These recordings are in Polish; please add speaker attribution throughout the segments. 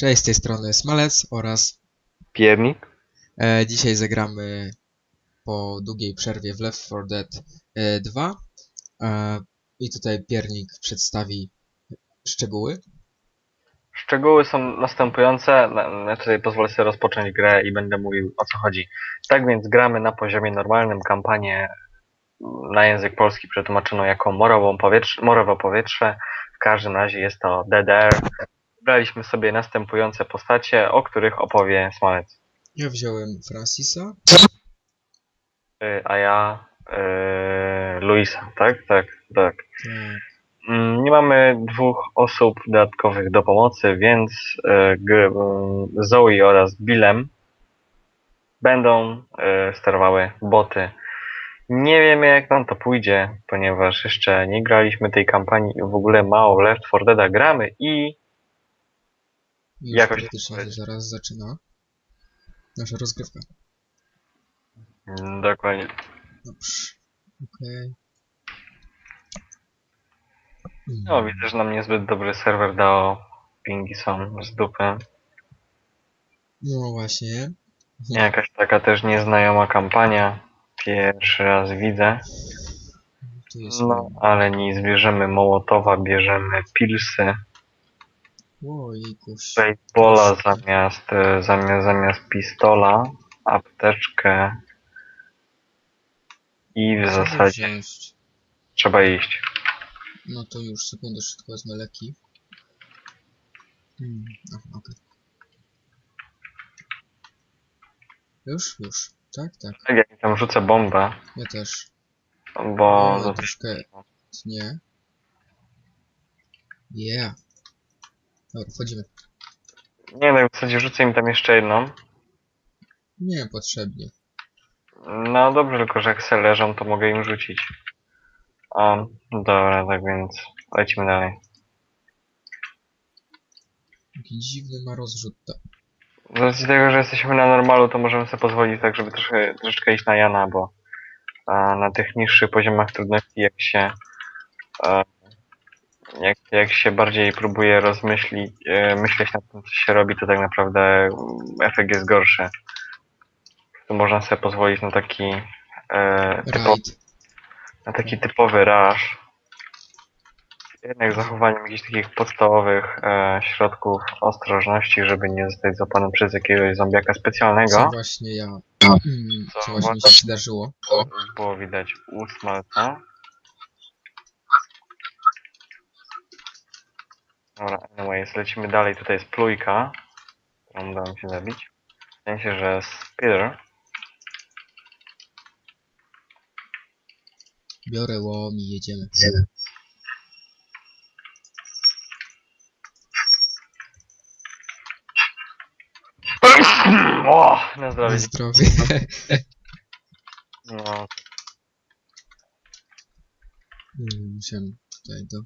Speaker 1: Cześć, z tej strony Smalec oraz
Speaker 2: Piernik?
Speaker 1: e, dzisiaj zagramy po długiej przerwie w Left 4 Dead e, 2 e, i tutaj Piernik przedstawi szczegóły.
Speaker 2: Szczegóły są następujące. Na- Ja tutaj pozwolę sobie rozpocząć grę i będę mówił o co chodzi. Tak więc gramy na poziomie normalnym kampanię na język polski przetłumaczoną jako morową powietrze. W każdym razie jest to Air. Wybraliśmy sobie następujące postacie, o których opowie Smalec.
Speaker 1: Ja wziąłem Francisa,
Speaker 2: Y, A ja yy, Luisa, tak? Tak, tak.
Speaker 1: e,
Speaker 2: Mm, Nie mamy dwóch osób dodatkowych do pomocy, więc gr- mm, Zoe oraz Billem będą e, sterowały boty. Nie wiemy jak nam to pójdzie, ponieważ jeszcze nie graliśmy tej kampanii i w ogóle mało w Left 4 Dead gramy i Jakoś
Speaker 1: praktycznie
Speaker 2: tak
Speaker 1: zaraz zaczyna nasza rozgrywka.
Speaker 2: mm, dokładnie
Speaker 1: Dobrze, okej. Mm,
Speaker 2: no widzę, że nam niezbyt dobry serwer dał pingi są z dupy.
Speaker 1: No właśnie,
Speaker 2: Jakaś taka też nieznajoma kampania. Pierwszy raz widzę.
Speaker 1: tu jest...
Speaker 2: No, ale nic, bierzemy Mołotowa, bierzemy Pilsy,
Speaker 1: Ojejkuś.
Speaker 2: Baseballa zamiast, e, zamiast, zamiast pistola, apteczkę i w zasadzie
Speaker 1: wziąć?
Speaker 2: trzeba iść.
Speaker 1: No to już, sekundę, szybko wezmę leki. Hmm, aha, okej. Już? Już. Tak, tak.
Speaker 2: Tak, jak tam rzucę bombę,
Speaker 1: Ja też.
Speaker 2: bo no,
Speaker 1: troszkę nie. Yeah. Dobra, wchodzimy.
Speaker 2: nie no, w zasadzie rzucę im tam jeszcze jedną.
Speaker 1: Nie, potrzebnie.
Speaker 2: No dobrze, tylko że jak se leżą, to mogę im rzucić. A, dobra, tak więc lecimy dalej.
Speaker 1: Jaki dziwny ma rozrzut. Ta...
Speaker 2: Z racji tego, że jesteśmy na normalu, to możemy sobie pozwolić tak, żeby troszkę, troszeczkę iść na Jana, bo a, na tych niższych poziomach trudności, jak się a, jak, jak się bardziej próbuje rozmyślić, e, myśleć nad tym, co się robi, to tak naprawdę mm, efekt jest gorszy. Tu można sobie pozwolić na taki e, typo,
Speaker 1: Raid.
Speaker 2: na taki typowy. Jednak z zachowaniem jakichś takich podstawowych e, środków ostrożności, żeby nie zostać złapanym przez jakiegoś zombiaka
Speaker 1: Co
Speaker 2: specjalnego.
Speaker 1: właśnie ja... Mm,
Speaker 2: Co
Speaker 1: co właśnie się.
Speaker 2: Już było widać u Smalca. Dobra, anyways, lecimy dalej. Tutaj jest plujka, którą udało mi się zabić. W sensie, że Spider.
Speaker 1: Biorę łom i jedziemy.
Speaker 2: O, na zdrowie.
Speaker 1: Na zdrowie.
Speaker 2: No,
Speaker 1: Mm, Musiałem tutaj do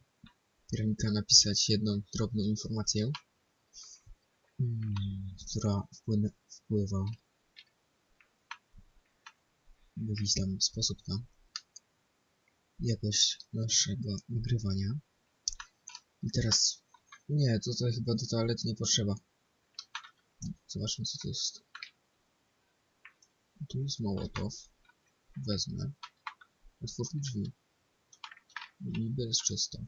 Speaker 1: piernika napisać jedną drobną informację, mm, która wpływa w jakiś tam sposób na jakość naszego nagrywania. I teraz, nie, to, to chyba do toalety nie potrzeba. Zobaczmy co to jest. Tu jest Mołotow. Wezmę. Otwórz mi drzwi. Niby jest czysto.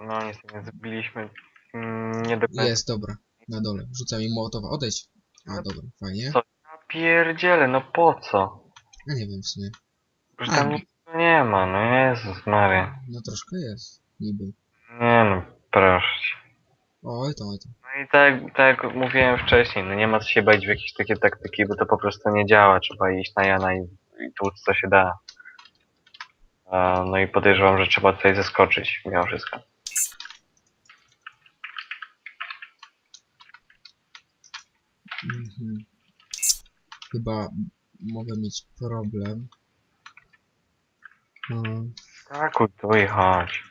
Speaker 2: No niestety zbiliśmy mm, nie do końca.
Speaker 1: Jest, dobra. Na dole. Rzucam im mołotowa. Odejdź. A, dobra, fajnie.
Speaker 2: Co? Ja pierdzielę, no po co?
Speaker 1: Ja nie wiem w sumie.
Speaker 2: Że
Speaker 1: A.
Speaker 2: tam nic nie ma, no Jezus Maria.
Speaker 1: No troszkę jest. Niby.
Speaker 2: Nie no, proszę cię.
Speaker 1: Oj to, oj to.
Speaker 2: No i tak, tak jak mówiłem wcześniej, no nie ma co się bać w jakieś takie taktyki, bo to po prostu nie działa. Trzeba iść na Jana i, i tłuc co się da. A, no i podejrzewam, że trzeba tutaj zeskoczyć mimo wszystko.
Speaker 1: Chyba mogę mieć problem. Mm,
Speaker 2: Skakuj tu i chodź.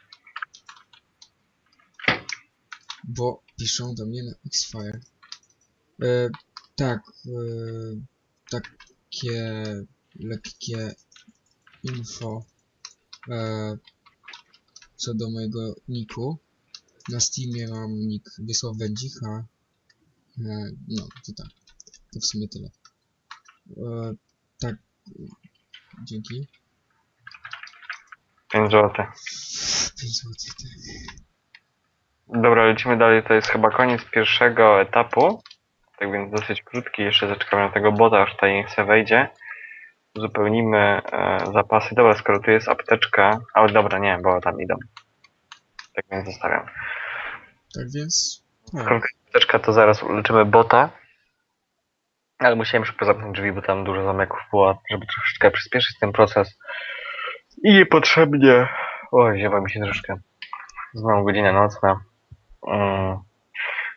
Speaker 1: bo piszą do mnie na Xfire. E, tak, e, takie lekkie info e, co do mojego niku. Na Steamie mam nick Wiesław Wędzicha. E, no, to tak. To w sumie tyle. E, tak. Dzięki.
Speaker 2: 5 zł.
Speaker 1: 5 zł, tak.
Speaker 2: Dobra, lecimy dalej. To jest chyba koniec pierwszego etapu. Tak więc dosyć krótki. Jeszcze zaczekamy na tego bota, aż tutaj niech se wejdzie. Uzupełnimy e, zapasy. Dobra, skoro tu jest apteczka. Ale dobra, nie, bo tam idą. Tak więc zostawiam.
Speaker 1: Tak więc.
Speaker 2: Skoro
Speaker 1: Tak.
Speaker 2: jest apteczka, to zaraz uleczymy bota. Ale musiałem szybko zamknąć drzwi, bo tam dużo zamyków było, żeby troszeczkę przyspieszyć ten proces. I niepotrzebnie. Oj, ziewa mi się troszkę. Znowu godzina nocna. Mm.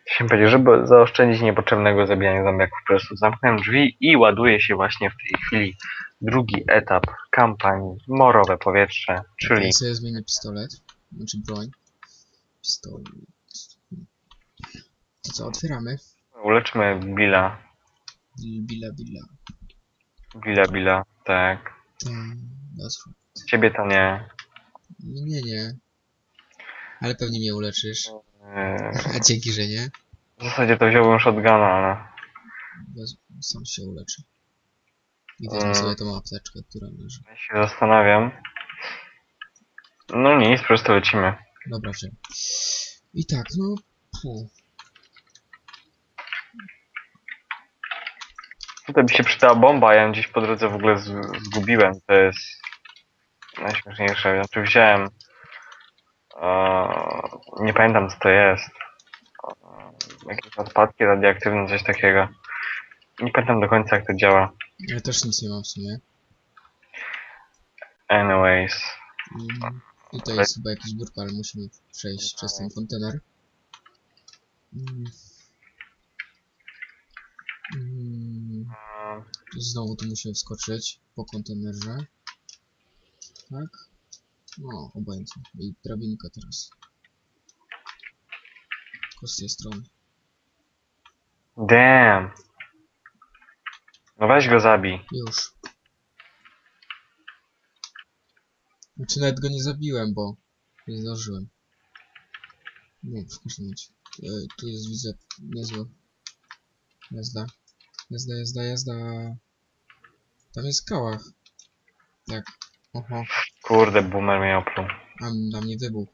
Speaker 2: Chciałem powiedzieć, żeby zaoszczędzić niepotrzebnego zabijania zombiaków, po prostu zamknąłem drzwi i ładuje się właśnie w tej chwili drugi etap kampanii Morowe Powietrze, czyli
Speaker 1: Ja sobie zmienię pistolet. Znaczy broń. Pistolet. To co, otwieramy?
Speaker 2: uleczmy Billa.
Speaker 1: Bil- Billa, billa.
Speaker 2: Billa, Billa, tak.
Speaker 1: Um, that's right.
Speaker 2: Ciebie to nie.
Speaker 1: No Nie, nie. Ale pewnie mnie uleczysz.
Speaker 2: Yy,
Speaker 1: A dzięki, że nie.
Speaker 2: W zasadzie to wziąłbym shotguna, ale
Speaker 1: Bez, sam się uleczy. I wezmę
Speaker 2: Mm.
Speaker 1: sobie tą apteczkę, która leży.
Speaker 2: ja się zastanawiam. No nic, po prostu lecimy.
Speaker 1: Dobra, że. I tak, no. Pu.
Speaker 2: Tutaj by się przydała bomba, ja ją gdzieś po drodze w ogóle zgubiłem. To jest najśmieszniejsze. Znaczy wziąłem. e, nie pamiętam co to jest. E, jakieś odpadki radioaktywne, coś takiego. Nie pamiętam do końca jak to działa.
Speaker 1: Ja też nic nie mam w sumie.
Speaker 2: Anyways.
Speaker 1: Mm, Tutaj jest chyba jakiś ale musimy przejść przez ten kontener. Mm, Mm, Znowu tu musimy wskoczyć po kontenerze. Tak? No, obojętnie. I drabinka teraz. Tylko z tej strony.
Speaker 2: Damn. No weź go zabij.
Speaker 1: Już. Znaczy nawet go nie zabiłem, bo nie zdążyłem. Nie, w każdym razie. E, tu jest widzę niezłe. Jazda. Jazda, jazda, jazda. Tam jest kałach. Tak. Oho,
Speaker 2: Kurde, boomer mnie opluł.
Speaker 1: a na mnie wybuchł.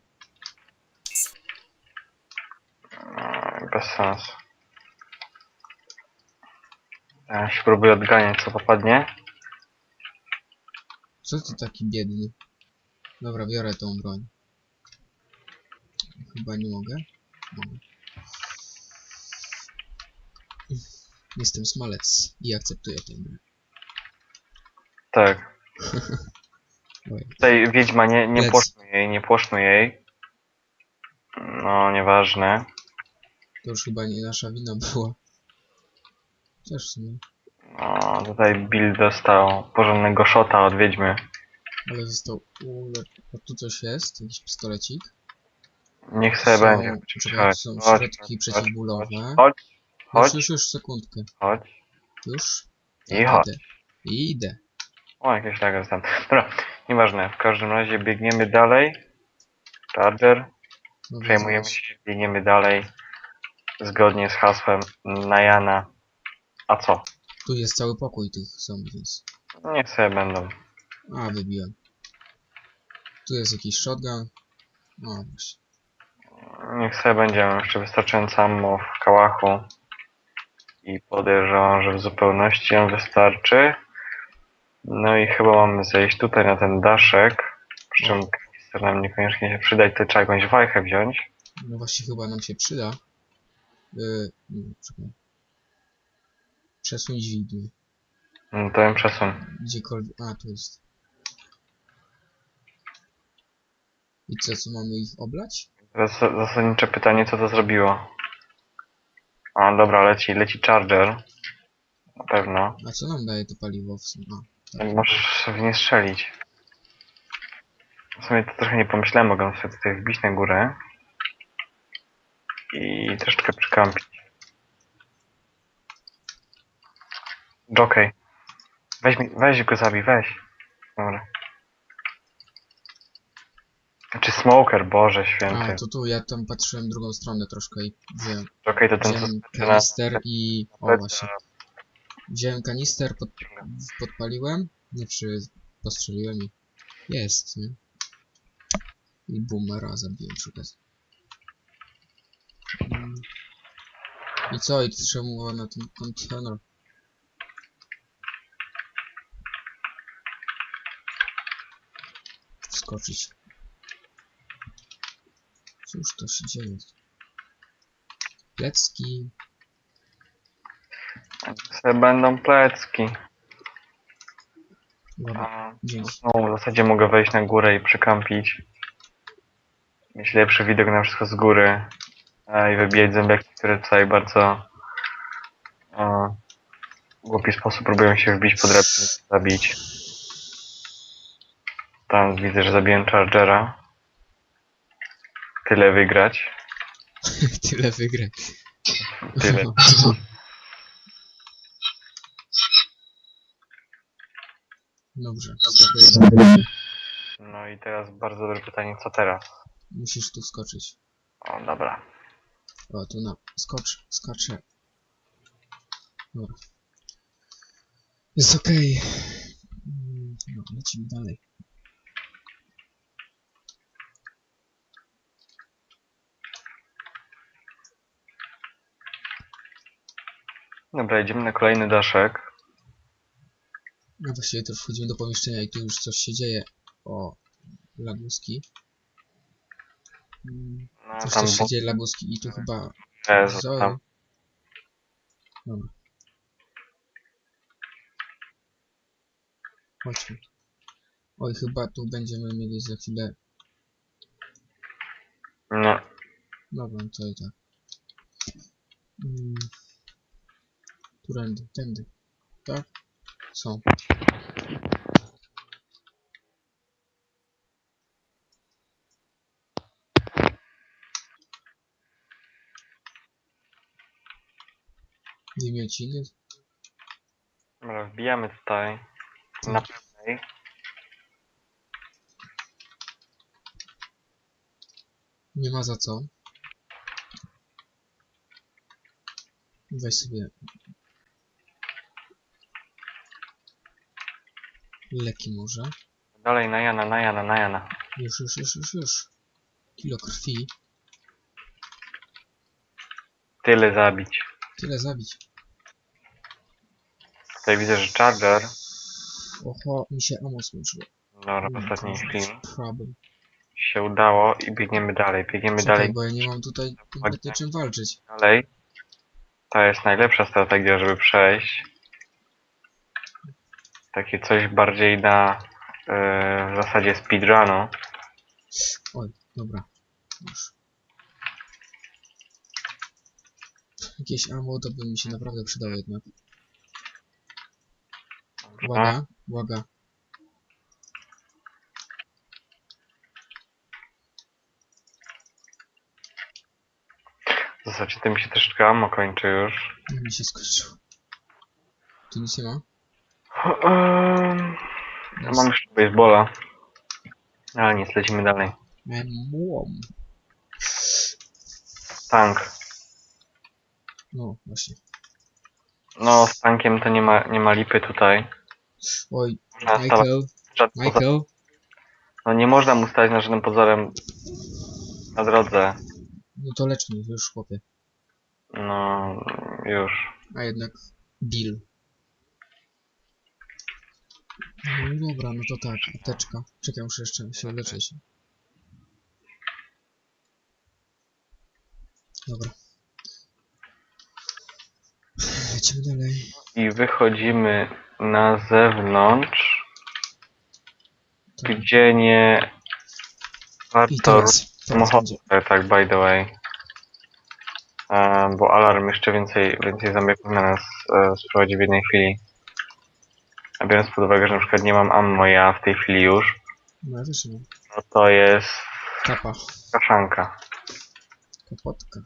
Speaker 2: No, Bez sensu. Ja się próbuję odganiać co popadnie.
Speaker 1: Co ty taki biedny? Dobra, biorę tą broń. Chyba nie mogę. Mogę. Jestem smalec i akceptuję tę grę.
Speaker 2: Tak.
Speaker 1: Oj.
Speaker 2: Tutaj wiedźma, nie, nie
Speaker 1: Lec.
Speaker 2: płoszmy jej, nie płoszmy jej. No, nieważne.
Speaker 1: To już chyba nie nasza wina była. Chociaż w sumie.
Speaker 2: No, tutaj Bill dostał porządnego shota od wiedźmy.
Speaker 1: Ale został ule... A tu coś jest? Jakiś pistolecik?
Speaker 2: Niech sobie
Speaker 1: Są-
Speaker 2: będzie.
Speaker 1: czekaj,
Speaker 2: Chodź,
Speaker 1: są
Speaker 2: chodź,
Speaker 1: środki
Speaker 2: chodź,
Speaker 1: przeciwbólowe.
Speaker 2: Chodź,
Speaker 1: Już,
Speaker 2: chodź,
Speaker 1: już, już, sekundkę.
Speaker 2: chodź.
Speaker 1: Już?
Speaker 2: I chodź.
Speaker 1: Idę. I idę.
Speaker 2: O, jakieś laga tam. Dobra, nieważne. W każdym razie biegniemy dalej. Charger.
Speaker 1: No,
Speaker 2: Przejmujemy
Speaker 1: zobacz.
Speaker 2: się, biegniemy dalej. Zgodnie z hasłem Najana. A co?
Speaker 1: Tu jest cały pokój tych zombie, więc...
Speaker 2: Niech sobie będą.
Speaker 1: A, wybiłem. Tu jest jakiś shotgun. O, właśnie.
Speaker 2: Niech sobie będzie. Mam jeszcze wystarczająco ammo w kałachu. I podejrzewam, że w zupełności ją wystarczy. No i chyba mamy zejść tutaj na ten daszek. Przy czym kanister nam niekoniecznie się przyda i tutaj trzeba jakąś wajchę wziąć.
Speaker 1: No właśnie chyba nam się przyda. Yy, czekaj. Przesuń dźwignię.
Speaker 2: No to ją przesun.
Speaker 1: Gdziekolwiek... A, tu jest. I co, co mamy ich oblać?
Speaker 2: Teraz za- zasadnicze pytanie, co to zrobiło? A, dobra, leci, leci Charger. Na pewno.
Speaker 1: A co nam daje to paliwo w sumie? A, tak.
Speaker 2: Możesz w nie strzelić. W sumie to trochę nie pomyślałem, mogę sobie tutaj wbić na górę. I troszeczkę przykampić. Jockey. Weź, mi, weź go zabij, weź. Dobra. Czy smoker, Boże
Speaker 1: A,
Speaker 2: święty.
Speaker 1: to tu, ja tam patrzyłem drugą stronę troszkę i wziąłem,
Speaker 2: Okej, to ten co
Speaker 1: wziąłem kanister i... O, właśnie. Wziąłem kanister, pod, podpaliłem, nie przy... postrzeliłem i... Jest, nie? I boomera zabiłem przy okazji. Mm. I co? I czemu na ten kontener? Wskoczyć. Cóż to się dzieje? Plecki.
Speaker 2: Se będą plecki.
Speaker 1: Ładnie.
Speaker 2: A,
Speaker 1: Dzięki.
Speaker 2: No, w zasadzie mogę wejść na górę i przykampić. Mieć lepszy widok na wszystko z góry. A, I wybijać zębiaki, które tutaj bardzo w głupi sposób próbują się wbić pod repy, zabić. Tam widzę, że zabiłem Chargera. Tyle wygrać.
Speaker 1: Tyle wygrać.
Speaker 2: Tyle.
Speaker 1: Dobrze.
Speaker 2: No i teraz bardzo dobre pytanie, co teraz?
Speaker 1: Musisz tu skoczyć.
Speaker 2: O, dobra.
Speaker 1: O, tu na... Skocz, skoczę. Dobra. Jest okej. Mm, No, lecimy dalej.
Speaker 2: Dobra, idziemy na kolejny daszek.
Speaker 1: No właściwie to wchodzimy do pomieszczenia i tu już coś się dzieje. O, laguski.
Speaker 2: No,
Speaker 1: Coś
Speaker 2: tam
Speaker 1: też się
Speaker 2: bo-
Speaker 1: dzieje laguski i tu chyba
Speaker 2: Jezu,
Speaker 1: Zoe.
Speaker 2: tam
Speaker 1: Dobra. Chodźmy. Oj, chyba tu będziemy mieli za chwilę...
Speaker 2: Nie.
Speaker 1: Dobra, no to i tak. Mm. Turędy, tędy. Tak? Są. Wymiociny?
Speaker 2: Dobra, wbijamy tutaj. Na pewnej.
Speaker 1: Nie ma za co. Weź sobie leki może.
Speaker 2: Dalej na Jana, na Jana, na Jana.
Speaker 1: Już, już, już, już, już. Kilo krwi.
Speaker 2: Tyle zabić.
Speaker 1: Tyle zabić.
Speaker 2: Tutaj widzę, że Charger.
Speaker 1: Oho, mi się ammo skończyło.
Speaker 2: Dobra, ostatniej
Speaker 1: to
Speaker 2: chwili
Speaker 1: jest Problem.
Speaker 2: się udało i biegniemy dalej. Biegniemy
Speaker 1: Czekaj,
Speaker 2: dalej,
Speaker 1: bo ja nie mam tutaj kompletnie czym walczyć.
Speaker 2: dalej. To jest najlepsza strategia, żeby przejść. Takie coś bardziej na yy, w zasadzie speedrunu.
Speaker 1: Oj, dobra. Już. Jakieś ammo to by mi się naprawdę przydało jednak. Uwaga, uwaga.
Speaker 2: W zasadzie tym się troszeczkę ammo kończy już.
Speaker 1: Mi się skończyło. Tu nic nie ma?
Speaker 2: Um, mam jeszcze baseballa. Ale nie, lecimy dalej.
Speaker 1: Młom.
Speaker 2: Tank.
Speaker 1: No, właśnie.
Speaker 2: No, z tankiem to nie ma, nie ma lipy tutaj.
Speaker 1: Oj,
Speaker 2: Można
Speaker 1: Michael, Michael.
Speaker 2: No nie można mu stać na żadnym pozorem na drodze.
Speaker 1: No to lecz mnie już, chłopie.
Speaker 2: No, już.
Speaker 1: A jednak Bill. No dobra, no to tak, apteczka. Czekaj, muszę jeszcze się leczyć. Dobra. Lecimy dalej.
Speaker 2: I wychodzimy na zewnątrz,
Speaker 1: Tak.
Speaker 2: gdzie nie
Speaker 1: I
Speaker 2: warto
Speaker 1: teraz, teraz
Speaker 2: samochodu.
Speaker 1: będzie.
Speaker 2: Tak, by the way. E, bo alarm jeszcze więcej, więcej zombiaków na nas e, sprowadzi w jednej chwili a biorąc pod uwagę, że na przykład nie mam ammo ja w tej chwili już,
Speaker 1: No ja też nie
Speaker 2: no to jest
Speaker 1: Kapa.
Speaker 2: kaszanka.
Speaker 1: Kapotka.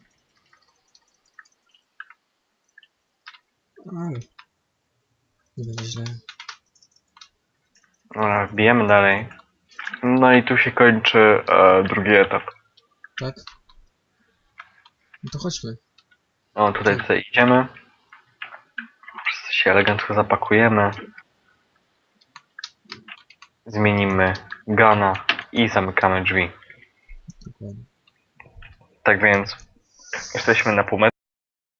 Speaker 1: Ale. Nie będzie źle.
Speaker 2: Dobra, wbijemy dalej. No i tu się kończy e, drugi etap.
Speaker 1: Tak? No to chodźmy.
Speaker 2: O, tutaj tutaj idziemy. Wszyscy się elegancko zapakujemy. Zmienimy Gana i zamykamy drzwi. Tak więc jesteśmy na pół